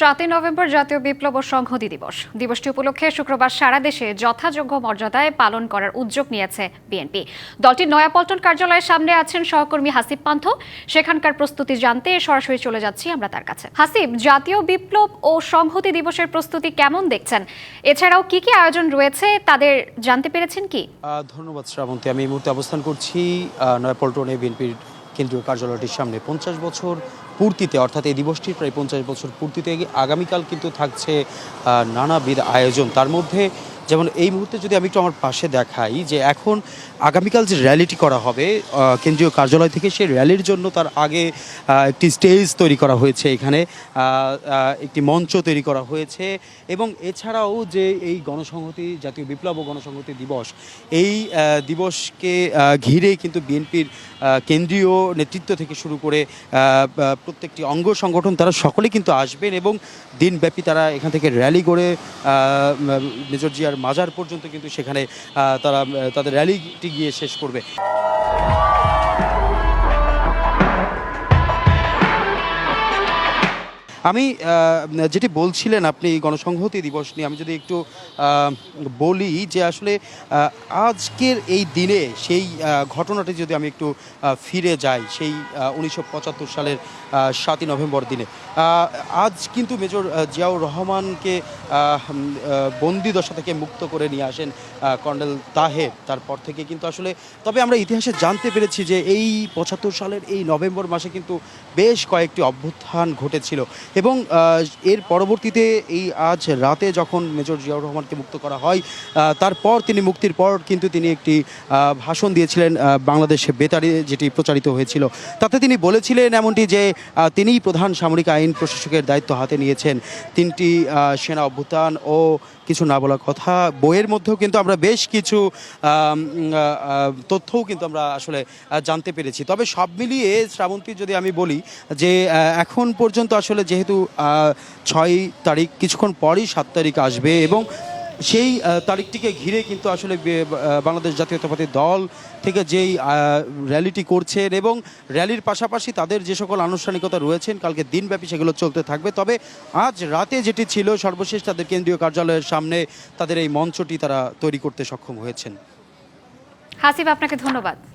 সাতই নভেম্বর জাতীয় বিপ্লব ও সংহতি দিবস। দিবসটি উপলক্ষে শুক্রবার সারা দেশে যথাযোগ্য মর্যাদায় পালন করার উদ্যোগ নিয়েছে বিএনপি। দলটির নয়াপল্টন কার্যালয়ের সামনে আছেন সহকর্মী হাসিব পান্থ। সেখানকার প্রস্তুতি জানতে সরাসরি চলে যাচ্ছি আমরা তার কাছে। হাসিব, জাতীয় বিপ্লব ও সংহতি দিবসের প্রস্তুতি কেমন দেখছেন? এছাড়াও কি কি আয়োজন রয়েছে, তাদের জানতে পেরেছেন কি? ধন্যবাদ শ্রাবন্তী। আমি এই মুহূর্তে অবস্থান করছি নয়াপল্টনে বিএনপির কেন্দ্রীয় কার্যালয়টির সামনে। পঞ্চাশ বছর পূর্তিতে, অর্থাৎ এই দিবসটির প্রায় পঞ্চাশ বছর পূর্তিতে, আগামীকাল কিন্তু থাকছে নানাবিধ আয়োজন। তার মধ্যে যেমন এই মুহূর্তে যদি আমি একটু আমার পাশে দেখাই যে এখন আগামীকাল যে র্যালিটি করা হবে কেন্দ্রীয় কার্যালয় থেকে সেই র্যালির জন্য তার আগে একটি স্টেজ তৈরি করা হয়েছে এখানে একটি মঞ্চ তৈরি করা হয়েছে। এবং এছাড়াও যে এই গণসংহতি, জাতীয় বিপ্লব ও গণসংহতি দিবস, এই দিবসকে ঘিরে কিন্তু বিএনপির কেন্দ্রীয় নেতৃত্ব থেকে শুরু করে প্রত্যেকটি অঙ্গ সংগঠন তারা সকলে কিন্তু আসবেন এবং দিনব্যাপী তারা এখান থেকে র্যালি করে মেজর জিয়ার মাজার পর্যন্ত কিন্তু সেখানে তারা, তাদের র্যালিটি গিয়ে শেষ করবে। আমি যেটি বলছিলেন আপনি গণসংহতি দিবস নিয়ে, আমি যদি একটু বলি যে আসলে আজকের এই দিনে সেই ঘটনাটি যদি আমি একটু ফিরে যাই, সেই উনিশশো পঁচাত্তর সালের সাতই নভেম্বর দিনে। আজ কিন্তু মেজর জিয়াউর রহমানকে বন্দি দশা থেকে মুক্ত করে নিয়ে আসেন কর্নেল তাহের। তারপর থেকে কিন্তু আসলে, তবে আমরা ইতিহাসে জানতে পেরেছি যে এই পঁচাত্তর সালের এই নভেম্বর মাসে কিন্তু বেশ কয়েকটি অভ্যুত্থান ঘটেছিল। এবং এর পরবর্তীতে এই আজ রাতে যখন মেজর জিয়াউর রহমানকে মুক্ত করা হয় তারপর তিনি মুক্তির পর কিন্তু তিনি একটি ভাষণ দিয়েছিলেন বাংলাদেশে বেতারে যেটি প্রচারিত হয়েছিল। তাতে তিনি বলেছিলেন এমনটি যে তিনিই প্রধান সামরিক আইন প্রশাসকের দায়িত্ব হাতে নিয়েছেন। তিনটি সেনা অভ্যুত্থান ও কিছু না বলা কথা বইয়ের মধ্যেও কিন্তু আমরা বেশ কিছু তথ্যও কিন্তু আমরা আসলে জানতে পেরেছি। তবে সব মিলিয়ে শ্রাবন্তী যদি আমি বলি যে এখন পর্যন্ত আসলে যেহেতু ছয় তারিখ, কিছুক্ষণ পরই সাত তারিখ আসবে এবং সেই তারিখটিকে ঘিরে কিন্তু আসলে বাংলাদেশ জাতীয়তাবাদী দল থেকে যেই র্যালিটি করছেন এবং র্যালির পাশাপাশি তাদের যে সকল আনুষ্ঠানিকতা রয়েছেন, কালকে দিনব্যাপী সেগুলো চলতে থাকবে। তবে আজ রাতে যেটি ছিল, সর্বশেষ তাদের কেন্দ্রীয় কার্যালয়ের সামনে তাদের এই মঞ্চটি তারা তৈরি করতে সক্ষম হয়েছেন। হাসিব, আপনাকে ধন্যবাদ।